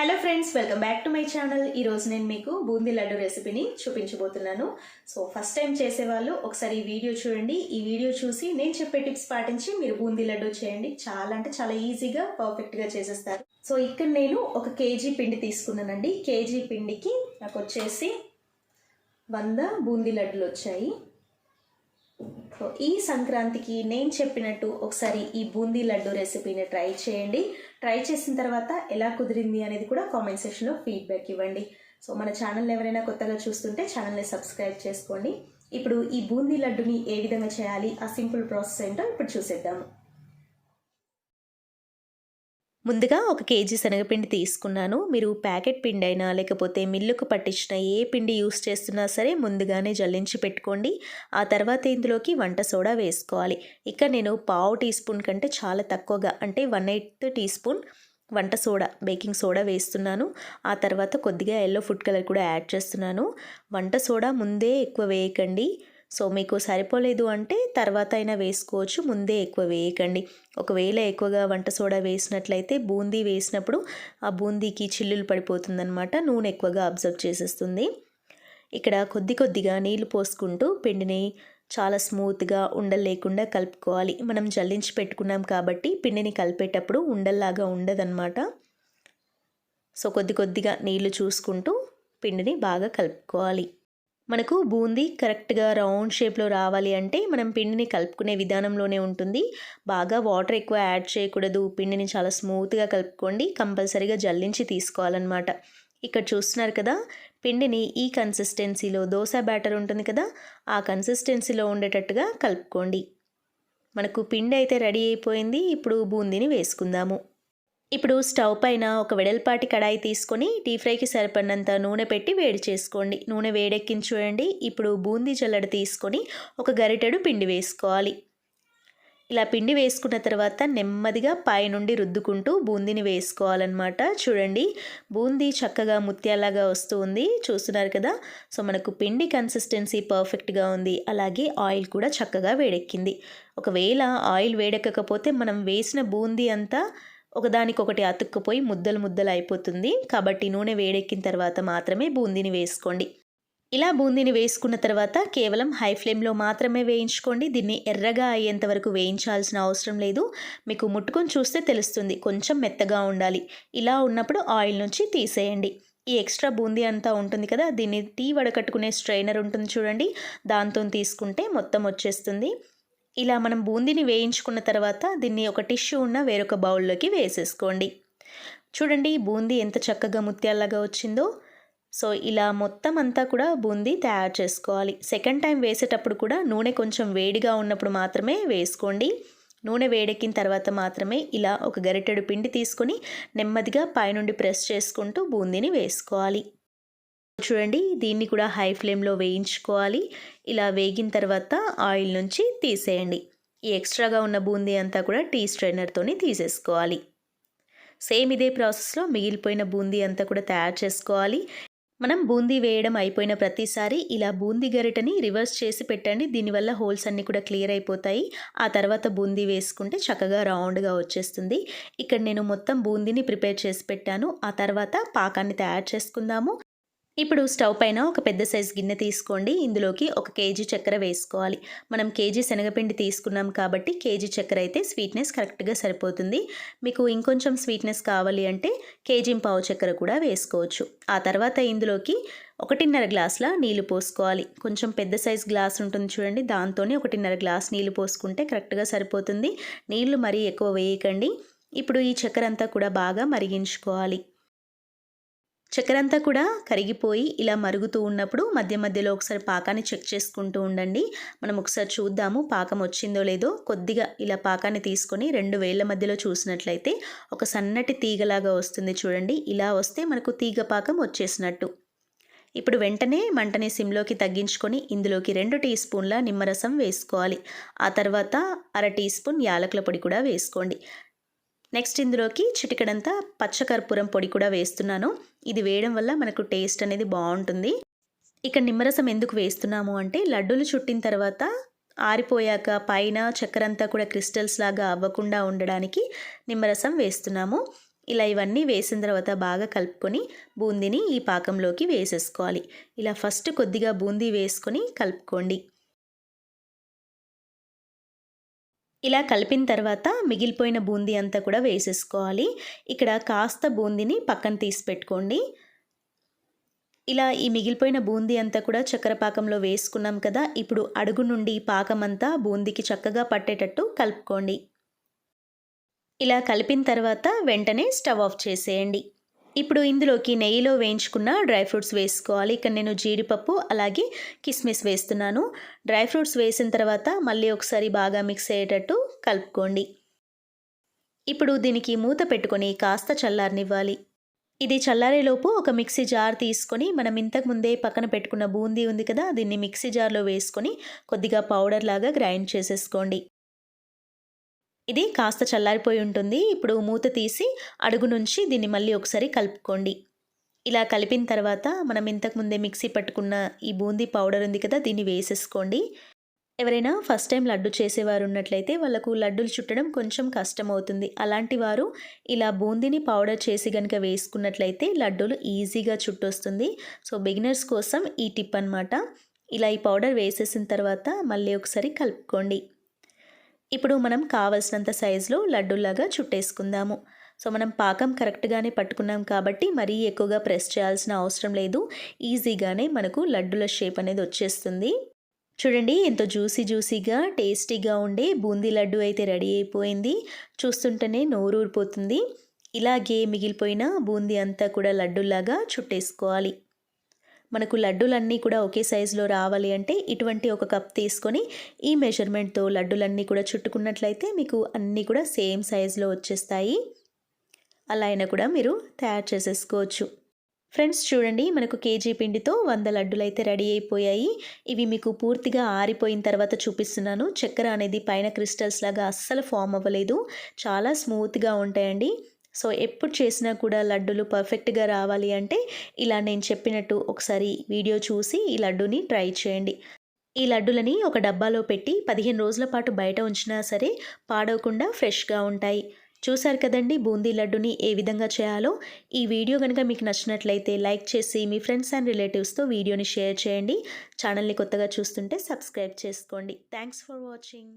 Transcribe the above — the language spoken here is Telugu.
Hello friends welcome back to my channel ఈరోజు నేను మీకు బూందీ లడ్డు రెసిపీని చూపించబోతున్నాను. సో ఫస్ట్ టైం చేసేవాళ్ళు ఒకసారి ఈ వీడియో చూడండి. ఈ వీడియో చూసి నేను చెప్పే టిప్స్ పాటించి మీరు బూందీ లడ్డు చేయండి. చాలా అంటే చాలా ఈజీగా పర్ఫెక్ట్గా చేసేస్తారు. సో ఇక్కడ నేను ఒక కేజీ పిండి తీసుకున్నానండి. కేజీ పిండికి నాకు వచ్చేసి వంద బూందీ లడ్డులు వచ్చాయి. ఈ సంక్రాంతికి నేను చెప్పినట్టు ఒకసారి ఈ బూందీ లడ్డు రెసిపీని ట్రై చేయండి. ట్రై చేసిన తర్వాత ఎలా కుదిరింది అనేది కూడా కామెంట్ సెక్షన్లో ఫీడ్బ్యాక్ ఇవ్వండి. సో మన ఛానల్ ఎవరైనా కొత్తగా చూస్తుంటే ఛానల్ని సబ్స్క్రైబ్ చేసుకోండి. ఇప్పుడు ఈ బూందీ లడ్డుని ఏ విధంగా చేయాలి ఆ సింపుల్ ప్రాసెస్ ఏంటో ఇప్పుడు చూసేద్దాము. ముందుగా ఒక కేజీ శనగపిండి తీసుకున్నాను. మీరు ప్యాకెట్ పిండి అయినా లేకపోతే మిల్లుకు పట్టించిన ఏ పిండి యూస్ చేస్తున్నా సరే ముందుగానే జల్లించి పెట్టుకోండి. ఆ తర్వాత ఇందులోకి వంట సోడా వేసుకోవాలి. ఇక్కడ నేను పావు టీ స్పూన్ కంటే చాలా తక్కువగా అంటే వన్ ఎయిత్ టీ స్పూన్ వంట సోడా బేకింగ్ సోడా వేస్తున్నాను. ఆ తర్వాత కొద్దిగా ఎల్లో ఫుడ్ కలర్ కూడా యాడ్ చేస్తున్నాను. వంట సోడా ముందే ఎక్కువ వేయకండి. సో మీకు సరిపోలేదు అంటే తర్వాత అయినా వేసుకోవచ్చు ముందే ఎక్కువ వేయకండి. ఒకవేళ ఎక్కువగా వంట సోడా వేసినట్లయితే బూందీ వేసినప్పుడు ఆ బూందీకి చిల్లులు పడిపోతుందనమాట నూనె ఎక్కువగా అబ్జర్వ్ చేసేస్తుంది. ఇక్కడ కొద్ది కొద్దిగా నీళ్ళు పోసుకుంటూ పిండిని చాలా స్మూత్గా ఉండలు లేకుండా కలుపుకోవాలి. మనం జల్లించి పెట్టుకున్నాం కాబట్టి పిండిని కలిపేటప్పుడు ఉండల్లాగా ఉండదన్నమాట. సో కొద్ది కొద్దిగా నీళ్ళు చూసుకుంటూ పిండిని బాగా కలుపుకోవాలి. మనకు బూందీ కరెక్ట్గా రౌండ్ షేప్లో రావాలి అంటే మనం పిండిని కలుపుకునే విధానంలోనే ఉంటుంది. బాగా వాటర్ ఎక్కువ యాడ్ చేయకూడదు. పిండిని చాలా స్మూత్గా కలుపుకోండి. కంపల్సరీగా జల్లించి తీసుకోవాలన్నమాట. ఇక్కడ చూస్తున్నారు కదా పిండిని ఈ కన్సిస్టెన్సీలో దోశ బ్యాటర్ ఉంటుంది కదా ఆ కన్సిస్టెన్సీలో ఉండేటట్టుగా కలుపుకోండి. మనకు పిండి అయితే రెడీ అయిపోయింది. ఇప్పుడు బూందీని వేసుకుందాము. ఇప్పుడు స్టవ్ పైన ఒక వెడల్పాటి కడాయి తీసుకొని డీ ఫ్రైకి సరిపడినంత నూనె పెట్టి వేడి చేసుకోండి. నూనె వేడెక్కించి చూడండి. ఇప్పుడు బూందీ జల్లడ తీసుకొని ఒక గరిటెడు పిండి వేసుకోవాలి. ఇలా పిండి వేసుకున్న తర్వాత నెమ్మదిగా పైనుండి రుద్దుకుంటూ బూందీని వేసుకోవాలన్నమాట. చూడండి బూందీ చక్కగా ముత్యాలాగా వస్తూ ఉంది చూస్తున్నారు కదా? సో మనకు పిండి కన్సిస్టెన్సీ పర్ఫెక్ట్గా ఉంది. అలాగే ఆయిల్ కూడా చక్కగా వేడెక్కింది. ఒకవేళ ఆయిల్ వేడెక్కకపోతే మనం వేసిన బూందీ అంతా ఒకదానికొకటి అతుక్కుపోయి ముద్దలు ముద్దలు అయిపోతుంది. కాబట్టి నూనె వేడెక్కిన తర్వాత మాత్రమే బూందీని వేసుకోండి. ఇలా బూందీని వేసుకున్న తర్వాత కేవలం హై ఫ్లేమ్లో మాత్రమే వేయించుకోండి. దీన్ని ఎర్రగా అయ్యేంత వరకు వేయించాల్సిన అవసరం లేదు. మీకు ముట్టుకొని చూస్తే తెలుస్తుంది. కొంచెం మెత్తగా ఉండాలి. ఇలా ఉన్నప్పుడు ఆయిల్ నుంచి తీసేయండి. ఈ ఎక్స్ట్రా బూందీ అంతా ఉంటుంది కదా దీన్ని టీ వడకట్టుకునే స్ట్రైనర్ ఉంటుంది చూడండి. దాంతో తీసుకుంటే మొత్తం వచ్చేస్తుంది. ఇలా మనం బూందీని వేయించుకున్న తర్వాత దీన్ని ఒక టిష్యూ ఉన్న వేరొక బౌల్లోకి వేసేసుకోండి. చూడండి బూందీ ఎంత చక్కగా ముత్యాల్లాగా వచ్చిందో. సో ఇలా మొత్తం అంతా కూడా బూందీ తయారు చేసుకోవాలి. సెకండ్ టైం వేసేటప్పుడు కూడా నూనె కొంచెం వేడిగా ఉన్నప్పుడు మాత్రమే వేసుకోండి. నూనె వేడెక్కిన తర్వాత మాత్రమే ఇలా ఒక గరిటెడు పిండి తీసుకొని నెమ్మదిగా పైనుండి ప్రెస్ చేసుకుంటూ బూందీని వేసుకోవాలి. చూడండి దీన్ని కూడా హై ఫ్లేమ్లో వేయించుకోవాలి. ఇలా వేగిన తర్వాత ఆయిల్ నుంచి తీసేయండి. ఈ ఎక్స్ట్రాగా ఉన్న బూందీ అంతా కూడా టీ స్ట్రైనర్తోని తీసేసుకోవాలి. సేమ్ ఇదే ప్రాసెస్లో మిగిలిపోయిన బూందీ అంతా కూడా తయారు చేసుకోవాలి. మనం బూందీ వేయడం అయిపోయిన ప్రతిసారి ఇలా బూందీ గరిటని రివర్స్ చేసి పెట్టండి. దీనివల్ల హోల్స్ అన్నీ కూడా క్లియర్ అయిపోతాయి. ఆ తర్వాత బూందీ వేసుకుంటే చక్కగా రౌండ్గా వచ్చేస్తుంది. ఇక్కడ నేను మొత్తం బూందీని ప్రిపేర్ చేసి పెట్టాను. ఆ తర్వాత పాకాన్ని తయారు చేసుకుందాము. ఇప్పుడు స్టవ్ పైన ఒక పెద్ద సైజు గిన్నె తీసుకోండి. ఇందులోకి ఒక కేజీ చక్కెర వేసుకోవాలి. మనం కేజీ శనగపిండి తీసుకున్నాం కాబట్టి కేజీ చక్కెర అయితే స్వీట్నెస్ కరెక్ట్గా సరిపోతుంది. మీకు ఇంకొంచెం స్వీట్నెస్ కావాలి అంటే కేజీ పావు చక్కెర కూడా వేసుకోవచ్చు. ఆ తర్వాత ఇందులోకి ఒకటిన్నర గ్లాసుల నీళ్ళు పోసుకోవాలి. కొంచెం పెద్ద సైజ్ గ్లాస్ ఉంటుంది చూడండి. దాంతోనే ఒకటిన్నర గ్లాస్ నీళ్ళు పోసుకుంటే కరెక్ట్గా సరిపోతుంది. నీళ్ళు మరీ ఎక్కువ వేయకండి. ఇప్పుడు ఈ చక్కెర అంతా కూడా బాగా మరిగించుకోవాలి. చక్కెర అంతా కూడా కరిగిపోయి ఇలా మరుగుతూ ఉన్నప్పుడు మధ్య మధ్యలో ఒకసారి పాకాన్ని చెక్ చేసుకుంటూ ఉండండి. మనం ఒకసారి చూద్దాము పాకం వచ్చిందో లేదో. కొద్దిగా ఇలా పాకాన్ని తీసుకొని రెండు వేళ్ళ మధ్యలో చూసినట్లయితే ఒక సన్నటి తీగలాగా వస్తుంది చూడండి. ఇలా వస్తే మనకు తీగ పాకం వచ్చేసినట్టు. ఇప్పుడు వెంటనే మంటని సిమ్లోకి తగ్గించుకొని ఇందులోకి రెండు టీ స్పూన్ల నిమ్మరసం వేసుకోవాలి. ఆ తర్వాత అర టీ స్పూన్ యాలకుల పొడి కూడా వేసుకోండి. నెక్స్ట్ ఇందులోకి చిటికడంతా పచ్చకర్పూరం పొడి కూడా వేస్తున్నాను. ఇది వేయడం వల్ల మనకు టేస్ట్ అనేది బాగుంటుంది. ఇక్కడ నిమ్మరసం ఎందుకు వేస్తున్నాము అంటే లడ్డూలు చుట్టిన తర్వాత ఆరిపోయాక పైన చక్కెర అంతా కూడా క్రిస్టల్స్ లాగా అవ్వకుండా ఉండడానికి నిమ్మరసం వేస్తున్నాము. ఇలా ఇవన్నీ వేసిన తర్వాత బాగా కలుపుకొని బూందీని ఈ పాకంలోకి వేసేసుకోవాలి. ఇలా ఫస్ట్ కొద్దిగా బూందీ వేసుకొని కలుపుకోండి. ఇలా కలిపిన తర్వాత మిగిలిపోయిన బూందీ అంతా కూడా వేసేసుకోవాలి. ఇక్కడ కాస్త బూందీని పక్కన తీసి పెట్టుకోండి. ఇలా ఈ మిగిలిపోయిన బూందీ అంతా కూడా చక్కెర పాకంలో వేసుకున్నాం కదా ఇప్పుడు అడుగు నుండి పాకం అంతా బూందీకి చక్కగా పట్టేటట్టు కలుపుకోండి. ఇలా కలిపిన తర్వాత వెంటనే స్టవ్ ఆఫ్ చేసేయండి. ఇప్పుడు ఇందులోకి నెయ్యిలో వేయించుకున్న డ్రై ఫ్రూట్స్ వేసుకోవాలి. ఇక్కడ నేను జీడిపప్పు అలాగే కిస్మిస్ వేస్తున్నాను. డ్రై ఫ్రూట్స్ వేసిన తర్వాత మళ్ళీ ఒకసారి బాగా మిక్స్ అయ్యేటట్టు కలుపుకోండి. ఇప్పుడు దీనికి మూత పెట్టుకొని కాస్త చల్లారనివ్వాలి. ఇది చల్లారేలోపు ఒక మిక్సీ జార్ తీసుకొని మనం ఇంతకు ముందే పక్కన పెట్టుకున్న బూందీ ఉంది కదా దీన్ని మిక్సీ జార్లో వేసుకొని కొద్దిగా పౌడర్ లాగా గ్రైండ్ చేసేసుకోండి. ఇది కాస్త చల్లారిపోయి ఉంటుంది. ఇప్పుడు మూత తీసి అడుగు నుంచి దీన్ని మళ్ళీ ఒకసారి కలుపుకోండి. ఇలా కలిపిన తర్వాత మనం ఇంతకు ముందే మిక్సీ పట్టుకున్న ఈ బూందీ పౌడర్ ఉంది కదా దీన్ని వేసేసుకోండి. ఎవరైనా ఫస్ట్ టైం లడ్డు చేసేవారు ఉన్నట్లయితే వాళ్ళకు లడ్డూలు చుట్టడం కొంచెం కష్టం అవుతుంది అలాంటి వారు ఇలా బూందీని పౌడర్ చేసి కనుక వేసుకున్నట్లయితే లడ్డూలు ఈజీగా చుట్టొస్తుంది. సో బిగినర్స్ కోసం ఈ టిప్ అనమాట ఇలా ఈ పౌడర్ వేసేసిన తర్వాత మళ్ళీ ఒకసారి కలుపుకోండి. ఇప్పుడు మనం కావలసినంత సైజులో లడ్డూలాగా చుట్టేసుకుందాము. సో మనం పాకం కరెక్ట్గానే పట్టుకున్నాం కాబట్టి మరీ ఎక్కువగా ప్రెస్ చేయాల్సిన అవసరం లేదు. ఈజీగానే మనకు లడ్డుల షేప్ అనేది వచ్చేస్తుంది. చూడండి ఎంతో జ్యూసీ జ్యూసీగా టేస్టీగా ఉండే బూందీ లడ్డు అయితే రెడీ అయిపోయింది. చూస్తుంటేనే నోరూరిపోతుంది. ఇలాగే మిగిలిపోయిన బూందీ అంతా కూడా లడ్డులాగా చుట్టేసుకోవాలి. మనకు లడ్డులన్నీ కూడా ఒకే సైజులో రావాలి అంటే ఇటువంటి ఒక కప్ తీసుకొని ఈ మెజర్మెంట్తో లడ్డులన్నీ కూడా చుట్టుకున్నట్లయితే మీకు అన్నీ కూడా సేమ్ సైజులో వచ్చేస్తాయి. అలా అయినా కూడా మీరు తయారు చేసేసుకోవచ్చు. ఫ్రెండ్స్ చూడండి మనకు కేజీ పిండితో వంద లడ్డులు అయితే రెడీ అయిపోయాయి. ఇవి మీకు పూర్తిగా ఆరిపోయిన తర్వాత చూపిస్తున్నాను. చక్కెర అనేది పైన క్రిస్టల్స్ లాగా అస్సలు ఫామ్ అవ్వలేదు. చాలా స్మూత్గా ఉంటాయండి. సో ఎప్పుడు చేసినా కూడా లడ్డులు పర్ఫెక్ట్గా రావాలి అంటే ఇలా నేను చెప్పినట్టు ఒకసారి వీడియో చూసి ఈ లడ్డుని ట్రై చేయండి. ఈ లడ్డులని ఒక డబ్బాలో పెట్టి పదిహేను రోజుల పాటు బయట ఉంచినా సరే పాడవకుండా ఫ్రెష్గా ఉంటాయి. చూశారు కదండి బూందీ లడ్డుని ఏ విధంగా చేయాలో? ఈ వీడియో కనుక మీకు నచ్చినట్లయితే లైక్ చేసి మీ ఫ్రెండ్స్ అండ్ రిలేటివ్స్తో వీడియోని షేర్ చేయండి. ఛానల్ని కొత్తగా చూస్తుంటే సబ్స్క్రైబ్ చేసుకోండి. Thanks for watching.